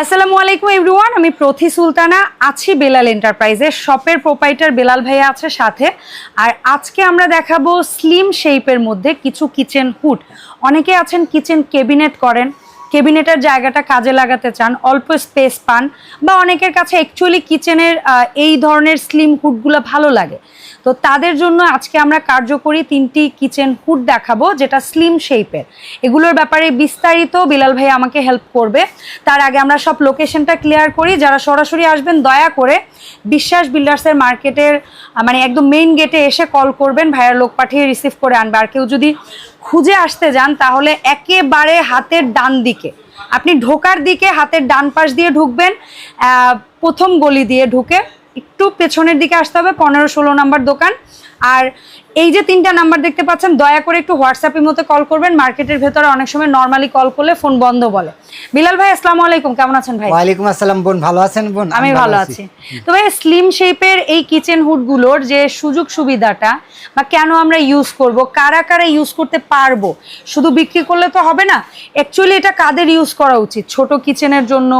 আসসালামু আলাইকুম এভরিওয়ান আমি প্রথি সুলতানা, আছি বেলাল এন্টারপ্রাইজের শপের প্রোপাইটার বেলাল ভাইয়া আছে সাথে। আর আজকে আমরা দেখাবো স্লিম শেপের মধ্যে কিছু কিচেন হুড অনেকে আছেন কিচেন কেবিনেট করেন কেবিনেটের জায়গাটা কাজে লাগাতে চান, অল্প স্পেস পান, বা অনেকের কাছে অ্যাকচুয়ালি কিচেনের এই ধরনের স্লিম হুডগুলো ভালো লাগে। তো তাদের জন্য আজকে আমরা কার্যকরী তিনটি কিচেন হুড দেখাবো, যেটা স্লিম শেপের এগুলোর ব্যাপারে বিস্তারিত বিলাল ভাই আমাকে হেল্প করবে। তার আগে আমরা সব লোকেশনটা ক্লিয়ার করি। যারা সরাসরি আসবেন, দয়া করে বিশ্বাস বিল্ডার্সের মার্কেটের মানে একদম মেইন গেটে এসে কল করবেন, ভাইয়ার লোক পাঠিয়ে রিসিভ করে আনবে। আর কেউ যদি খুঁজে আসতে যান, তাহলে একেবারে হাতের ডান দিকে। আপনি ঢোকার দিকে হাতের ডান পাশ দিয়ে ঢুকবেন প্রথম গলি দিয়ে ঢুকে। একটু পেছনের দিকে আসতে হবে পনেরো ষোলো নাম্বার দোকান। আর এই যে তিনটা নাম্বার দেখতে পাচ্ছেন দয়া করে একটু হোয়াটসঅ্যাপের মতো কল করবেন মার্কেটের ভেতরে অনেক সময় নর্মালি কল করলে ফোন বন্ধ বলে। বিলাল ভাই আসসালামু আলাইকুম কেমন আছেন ভাই? ওয়ালাইকুম আসসালাম বোন ভালো আছেন বোন? আমি ভালো আছি। তো ভাই স্লিম শেপের এই কিচেন হুডগুলোর যে সুযোগ সুবিধাটা বা কেন আমরা ইউজ করব কারা কারা ইউজ করতে পারব শুধু বিক্রি করলে তো হবে না অ্যাকচুয়ালি এটা কাদের ইউজ করা উচিত? ছোট কিচেনের জন্য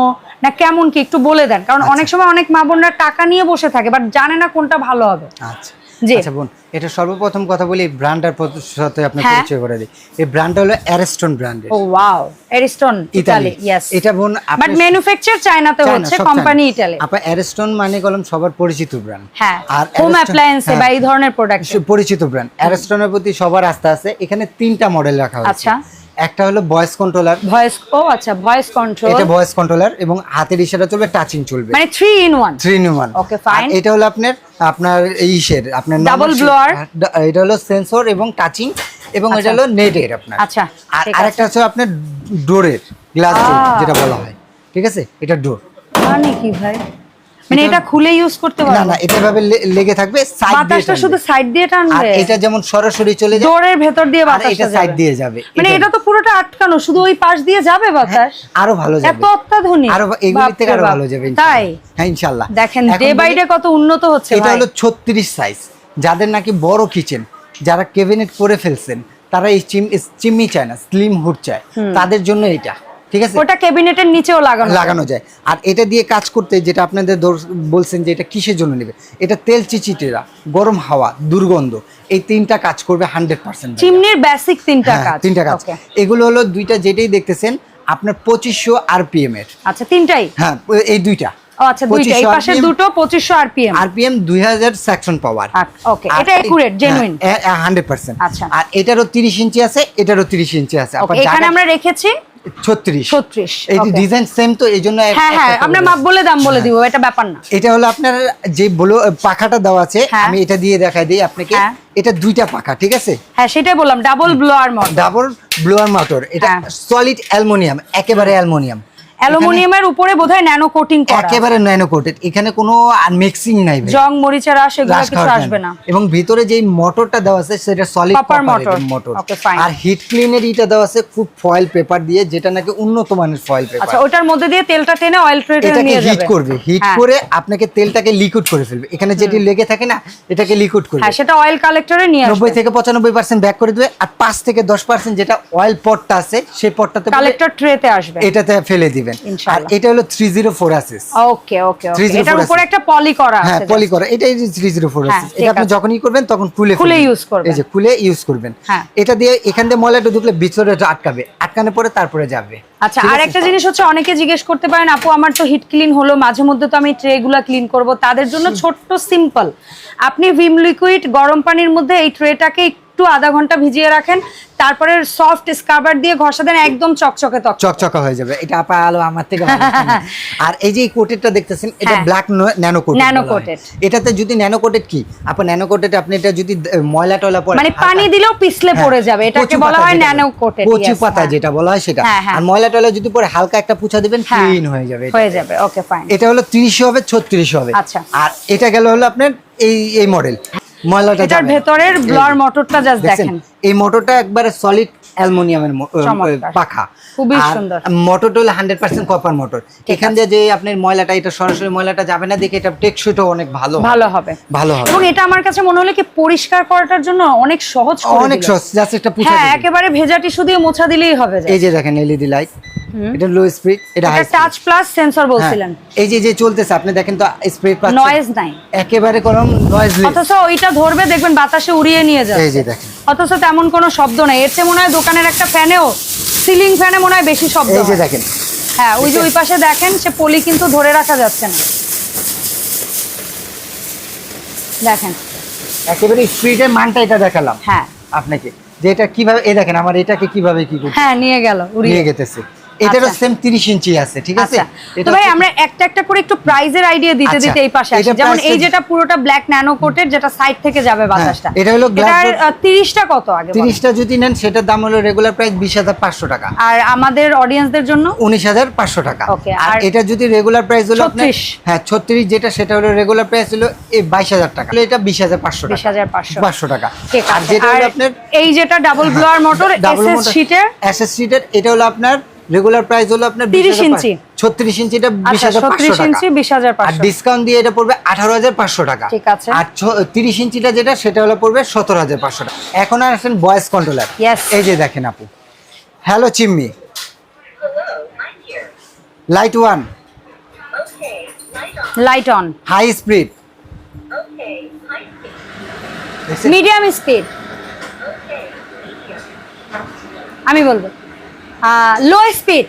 না কেমন কি একটু বলে দেন। কারণ অনেক সময় অনেক মা বোনরা টাকা নিয়ে বসে থাকে বাট জানে না কোনটা ভালো হবে। আচ্ছা। আচ্ছা বোন এটা সর্বপ্রথম কথা বলি ব্র্যান্ডের সাথে আপনার। পরিচয় করে দিই। এই ব্র্যান্ডটা হলো অ্যারেস্টন ব্র্যান্ডের ও ওয়াও এরিস্টন ইতালি ইয়েস এটা বোন বাট ম্যানুফ্যাকচার চায়নাতে হচ্ছে কোম্পানি অ্যারেস্টন মানে কলম সবার পরিচিত ব্র্যান্ড হ্যাঁ। আর হোম অ্যাপ্লায়েন্সে হ্যাঁ। বা এই ধরনের প্রোডাক্ট পরিচিত ব্র্যান্ড অ্যারেস্টনের প্রতি সবার আস্থা আছে। এখানে তিনটা মডেল রাখা হয়েছে। আচ্ছা। একটা হলো ভয়েস কন্ট্রোলার ভয়েস ও আচ্ছা ভয়েস কন্ট্রোল এটা ভয়েস কন্ট্রোলার এবং হাতের ইশারা চলবে টাচিং চলবে। মানে three in one three in one Okay, fine. এটা হলো আপনার আপনার ইসের আপনার ডাবল ডা- এটা হলো সেন্সর এবং টাচিং এবং এটা হলো নেটের আপনার। আচ্ছা, আর আরেকটা হচ্ছে আপনার ডোরের গ্লাস। যেটা বলা হয়। ঠিক আছে? এটা ডোর মানে কি ভাই? মানে এটা- খুলে ইউজ করতে না না এটা ভাবে লেগে থাকবে সাইড দিয়ে বাতাসটা শুধু সাইড দিয়ে আর টানবে এটা যেমন সরাসরি চলে ডোরের ভেতর দিয়ে আর বাতাসটা এটা সাইড দিয়ে যাবে মানে এটা- তো পুরোটা আটকানো শুধু ওই পাশ দিয়ে যাবে বাতাস? আরও ভালো যাবে। এত অত্যাধুনিক। আরও এগুলির থেকে আরও ভালো যাবে তাই? হ্যাঁ ইনশাআল্লাহ দেখেন ডে বাই ডে কত উন্নত হচ্ছে এটা হলো ছত্রিশ সাইজ যাদের নাকি বড় কিচেন যারা কেবিনেট করে ফেলছেন তারা এই চিম চিমনি চায় না স্লিম হুড চায়। তাদের জন্য এটা ঠিক আছে? ওটা ক্যাবিনেটের নিচেও লাগানো লাগানো যায়। আর এটা দিয়ে কাজ করতে যেটা আপনাদের বলছেন যে এটা কিসের জন্য নেবে? এটা তেল চিচিটেরা গরম হাওয়া দুর্গন্ধ এই তিনটা কাজ করবে হান্ড্রেড পার্সেন্ট চিমনির বেসিক তিনটা কাজ। হ্যাঁ, তিনটা কাজ। এগুলো হলো দুইটা যেটাই দেখতেছেন আপনার পঁচিশশো আরপিএম এর। আচ্ছা তিনটাই? হ্যাঁ এই দুইটা। আচ্ছা দুইটা। এই পাশে দুটো পঁচিশশো আরপিএম। আরপিএম দুই হাজার সেকশন পাওয়ার। ওকে এটা একুরেট জেনুইন হান্ড্রেড পার্সেন্ট আচ্ছা। আর এটারও তিরিশ ইঞ্চি আছে এটারও তিরিশ ইঞ্চি আছে। এখানে আমরা রেখেছি? ছত্রিশ। 36, এই. ডিজাইন সেম তো এই জন্য এক- হ্যাঁ হ্যাঁ আমরা মাপ বলে দাম বলে হ্যাঁ। দিব এটা ব্যাপার না। এটা হলো আপনার যে বলো পাখাটা দেওয়া আছে হ্যাঁ। আমি এটা দিয়ে দেখাই দিই আপনাকে। হ্যাঁ। এটা দুইটা পাখা ঠিক আছে? হ্যাঁ সেটাই বললাম double blower mode double blower motor এটা। সলিড অ্যালুমিনিয়াম একেবারে অ্যালুমিনিয়াম অ্যালুমিনিয়ামের উপরে বোধহয় ন্যানো কোটিং করা। একেবারে ন্যানো কোটেড এখানে কোনো মিক্সিং নাই জং এগুলো কিছু আসবে না। এবং ভিতরে যে মোটরটা দেওয়া আছে সেটা সলিড কপার motor. মোটর। আর হিট ক্লিনের ইটা দেওয়া আছে খুব ফয়েল পেপার দিয়ে যেটা নাকি উন্নত মানের ফয়েল পেপার আচ্ছা ওটার মধ্যে দিয়ে তেলটা টেনে অয়েল ট্রেটে নিয়ে হিট করবে। হিট হ্যাঁ। করে আপনাকে তেলটাকে লিকুইড করে ফেলবে। এখানে যেটি লেগে থাকে না এটাকে লিকুইড করবে। হ্যাঁ সেটা অয়েল কালেক্টরে নিয়ে নব্বই আসবে। থেকে পঁচানব্বই পার্সেন্ট ব্যাক করে দেবে আর পাঁচ থেকে দশ পার্সেন্ট যেটা অয়েল পটটা আছে সেই পটটাতে কালেক্টর ট্রেতে আসবে। এটাতে ফেলে দিবেন। আর এটা হলো থ্রি জিরো ফোর আসিস ওকে ওকে ওকে এটার উপরে একটা পলি করা হ্যাঁ পলি করা। এটাই থ্রি জিরো ফোর হ্যাঁ, আসিস এটা আপনি যখনই করবেন তখন খুলে খুলে use করবেন। এই যে খুলে ইউজ করবেন। হ্যাঁ। এটা দিয়ে এখান দিয়ে ময়লাটা ঢুকলে ভিতরে আটকাবে। আটকানোর পরে তারপরে যাবে। আচ্ছা আর একটা জিনিস হচ্ছে অনেকে জিজ্ঞেস করতে পারেন আপু আমার তো হিট ক্লিন হলো মাঝে মধ্যে তো আমি ট্রে গুলা ক্লিন করব। তাদের জন্য ছোট্ট সিম্পল আপনি ভিম লিকুইড গরম পানির মধ্যে এই ট্রেটাকে একটু আধা ঘণ্টা ভিজিয়ে রাখেন তারপরে সফট স্কাবার দিয়ে ঘষা দেন একদম চকচকে ত্বক চকচকা হয়ে যাবে এটা আপা আলো আমার থেকে আর এই যে কোটেডটা দেখতেছেন এটা। Black nano coated Nano coated। এটাতে যদি ন্যানো কোটেড কি আপা ন্যানো কোটেড আপনি এটা যদি ময়লা টয়লা পড়ে মানে পানি দিলেও পিছলে হ্যাঁ, পড়ে যাবে এটাকে বলা হয় ন্যানো। কোটেড কচু পাতা যেটা বলা হয় সেটা হ্যাঁ, হ্যাঁ। আর ময়লা টয়লা যদি পরে হালকা একটা পুছা দিবেন হ্যাঁ। ক্লিন হয়ে যাবে এটা। হয়ে যাবে ওকে ফাইন এটা হলো তিরিশ হবে ছত্রিশ হবে আচ্ছা। আর এটা গেল হলো আপনার এই এই মডেল ময়লাটা এটার ভেতরের এই মোটরটা জাস্ট দেখেন। এই মোটরটা একবারে সলিড অ্যালুমিনিয়ামের। পাখা। খুবই সুন্দর। মোটরটা হলো হান্ড্রেড পার্সেন্ট কপার মোটর এখান দিয়ে যে আপনার ময়লাটা এটা সরাসরি ময়লাটা যাবে না দেখে এটা টেকসইটাও অনেক ভালো ভালো হবে। ভালো হবে। এবং এটা আমার কাছে মনে হলো কি পরিষ্কার করাটার জন্য অনেক সহজ অনেক সহজ জাস্ট একটা পুছা হ্যাঁ একেবারে ভেজা টিস্যু দিয়ে মোছা দিলেই হবে এই যে দেখেন এলইডি লাইট এটা লো স্পিড এটা হাই টাচ প্লাস সেন্সর বলছিলেন। এই যে যে চলতেছে আপনি দেখেন তো স্পিড পাচ্ছেন। নয়েজ নাই। একেবারে কলম নয়েজলেস অথচ ওইটা ধরবে দেখবেন বাতাসে উড়িয়ে নিয়ে এই যে দেখেন। অথচ তেমন কোনো শব্দ নাই। এর চেয়ে মনে হয় দোকানের একটা ফ্যানেও সিলিং ফ্যানে মনে হয় বেশি শব্দ এই যে দেখেন। হ্যাঁ ওই যে ওই পাশে দেখেন সে পলি কিন্তু ধরে রাখা যাচ্ছে না। দেখেন। একেবারে স্পিডের মানটা এটা দেখালাম হ্যাঁ। আপনাকে। যে এটা কীভাবে এই দেখেন আমার এটাকে কীভাবে কি করছে? হ্যাঁ নিয়ে গেল উড়িয়ে। গেতেছে। এটারও আচ্ছা। সেম 30 ইঞ্চি আছে ঠিক আছে? আচ্ছা। তো ভাই আমরা একটা একটা করে একটু প্রাইজের আইডিয়া দিতে আচ্ছা, দিতে এই পাশে আসি। যেমন এই যেটা পুরোটা ব্ল্যাক ন্যানো কোটের যেটা সাইড থেকে যাবে বাতাসটা। এটা হলো এটার 30টা কত আগে 30টা যদি নেন সেটার দাম হলো রেগুলার প্রাইস 20500 টাকা। আর আমাদের অডিয়েন্সদের জন্য? 19500 টাকা। আর এটা যদি রেগুলার প্রাইস হলো আপনার 36 হ্যাঁ 36 যেটা সেটা হলো রেগুলার প্রাইস হলো এই 22000 টাকা। হলো এটা 20500 টাকা। 20500 500 টাকা। আর যেটা আর হলো আপনার এই যেটা ডাবল ব্লোয়ার মোটর এসএস শীটের এসএস শীটের এটা হলো আপনার রেগুলার প্রাইস হলো আপনার 30 ইঞ্চি। 36 ইঞ্চিটা আচ্ছা 20500 36 টাকা। ইঞ্চি আর 20500 ডিসকাউন্ট দিয়ে এটা পড়বে আঠারো হাজার পাঁচশো টাকা। ঠিক আছে। আর ছ- তিরিশ ইঞ্চিটা যেটা সেটা হলো পড়বে সতেরো হাজার পাঁচশো টাকা। এখন আর আসেন ভয়েস কন্ট্রোলার এই যে দেখেন আপু। Hello চিম্মি. Light on light on. High speed. Medium speed আমি বলব। লো স্পিড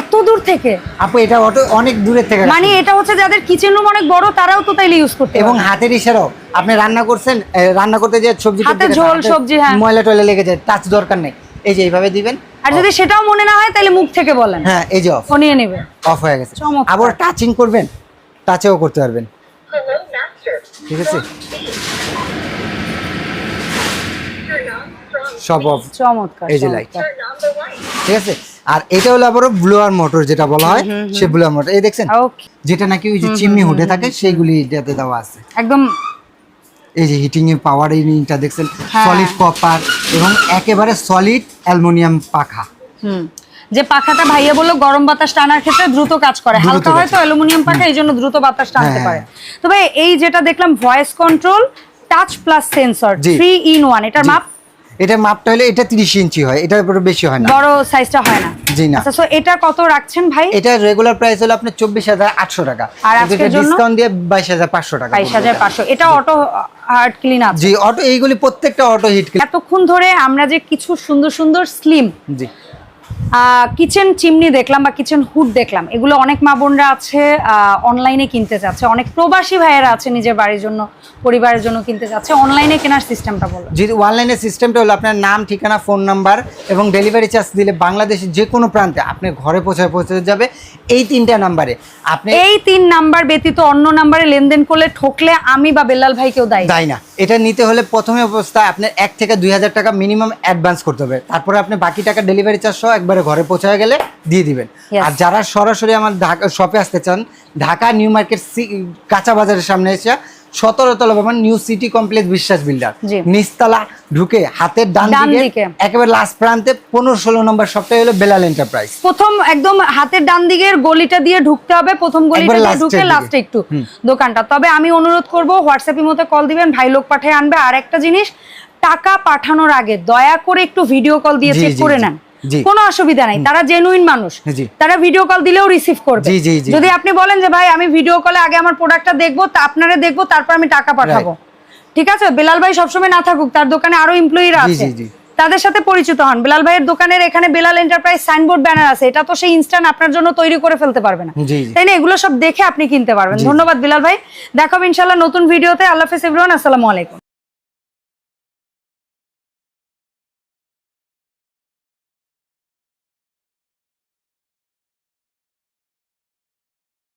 এত দূর থেকে? আপু এটা অটো অনেক দূরের থেকে মানে এটা হচ্ছে যাদের কিচেন রুম অনেক বড় তারাও তো তাইলে ইউজ করতে এবং হাতের ইশারাও। আপনি রান্না করছেন রান্না করতে যে সবজি হাতে ঝোল, সবজি, হ্যাঁ। ময়লা টয়লা লেগে যায় টাচ দরকার নেই। এই যে এইভাবে দিবেন আর যদি সেটাও মনে না হয় তাহলে মুখ থেকে বলেন। হ্যাঁ এই যে অফ নিয়ে নেবে। অফ হয়ে গেছে। আবার টাচিং করবেন টাচেও করতে পারবেন। ঠিক আছে? সব অফ এই যে. ঠিক আছে? আর এটা হলো আবারও ব্লোয়ার মোটর যেটা বলা হয় সে ব্লোয়ার মোটর এই দেখছেন? যেটা নাকি ওই যে চিমনি হুডে থাকে সেইগুলি এটাতে দেওয়া আছে। একদম। এই যে হিটিং এর পাওয়ার ইউনিটটা দেখছেন? হ্যাঁ। সলিড কপার এবং একেবারে সলিড অ্যালুমিনিয়াম পাখা। হুম। যে পাখাটা ভাইয়া বলল গরম বাতাস টানার ক্ষেত্রে দ্রুত কাজ করে। হালকা হয়তো অ্যালুমিনিয়াম পাখা এই জন্য দ্রুত বাতাস টানতে হ্যাঁ, পারে। তো ভাই এই যেটা দেখলাম voice control touch plus sensor. Three in one এটার মাপ এটা মাপটা হলে এটা 30 ইঞ্চি হয় এটার উপরে বেশি হয় না। বড় সাইজটা হয় না। জি না। আচ্ছা সো এটা কত রাখছেন ভাই? এটা রেগুলার প্রাইস হলো আপনার চব্বিশ হাজার আটশো টাকা। আর আজকের জন্য? ডিসকাউন্ট দিয়ে বাইশ হাজার পাঁচশো টাকা বাইশ হাজার পাঁচশো। এটা অটো হার্ড ক্লিন আছে। জি অটো এইগুলি প্রত্যেকটা অটো হিট ক্লিন এতক্ষণ ধরে আমরা যে কিছু সুন্দর সুন্দর স্লিম জি। কিচেন চিমনি দেখলাম বা কিচেন হুড দেখলাম। এগুলো অনেক মা বোনরা আছে অনলাইনে কিনতে যাচ্ছে। অনেক প্রবাসী ভাইয়েরা আছে নিজের বাড়ির জন্য, পরিবারের জন্য কিনতে যাচ্ছে। অনলাইনে কেনার সিস্টেমটা বলো। যদি অনলাইনে সিস্টেমটা হলো আপনার নাম, ঠিকানা ফোন নাম্বার এবং ডেলিভারি চার্জ দিলে বাংলাদেশের যে কোনো প্রান্তে আপনি ঘরে পৌঁছায় পৌঁছে যাবে। এই তিনটা নাম্বারে। আপনি এই তিন নাম্বার ব্যতীত অন্য নাম্বারে লেনদেন করলে ঠকলে আমি বা বেলাল ভাই কেউ দায়ী দায়ী না। এটা নিতে হলে প্রথমে অবস্থায় আপনার এক থেকে দুই হাজার টাকা মিনিমাম অ্যাডভান্স করতে হবে। তারপরে আপনি বাকি টাকা ডেলিভারি চার্জ সহ একবারে ঘরে পৌঁছায় গেলে দিয়ে দিবেন। আর যারা সরাসরি আমার ঢাকা শপে আসতে চান ঢাকা নিউ মার্কেট কাঁচা বাজারের সামনে এসে সতেরো তলা ভবন new city complex Biswas builder জি। নিচতলা ঢুকে হাতের ডান দিকে। একেবারে লাস্ট প্রান্তে পনেরো ষোলো নম্বর সপ্তাহে হলো বেলাল এন্টারপ্রাইজ প্রথম একদম হাতের ডান দিকের গলিটা দিয়ে ঢুকতে হবে প্রথম গলিটা দিয়ে ঢুকে লাস্টে একটু দোকানটা। তবে আমি অনুরোধ করব হোয়াটসঅ্যাপের মধ্যে কল দিবেন ভাই লোক পাঠিয়ে আনবে। আর একটা জিনিস টাকা পাঠানোর আগে দয়া করে একটু ভিডিও কল দিয়ে চেক করে নেন। কোনো অসুবিধা নাই। তারা জেনুইন মানুষ। তারা ভিডিও কল দিলেও রিসিভ করবে। যদি আপনি বলেন যে ভাই আমি ভিডিও কলে আগে আমার প্রোডাক্টটা দেখব আপনারা দেখব তারপর আমি টাকা পাঠাবো। ঠিক আছে? বেলাল ভাই সবসময় না থাকুক তার দোকানে আরও এমপ্লয়িরা আছে। তাদের সাথে পরিচিত হন। বেলাল ভাইয়ের দোকানের এখানে বেলাল এন্টারপ্রাইজ সাইনবোর্ড ব্যানার আছে। এটা তো সেই ইনস্ট্যান্ট আপনার জন্য তৈরি করে ফেলতে পারবে না। তাই না? এগুলো সব দেখে আপনি কিনতে পারবেন। ধন্যবাদ বিলাল ভাই। দেখাবো ইনশাল্লাহ নতুন ভিডিওতে আল্লাহ হাফেজ আসসালামু আলাইকুম।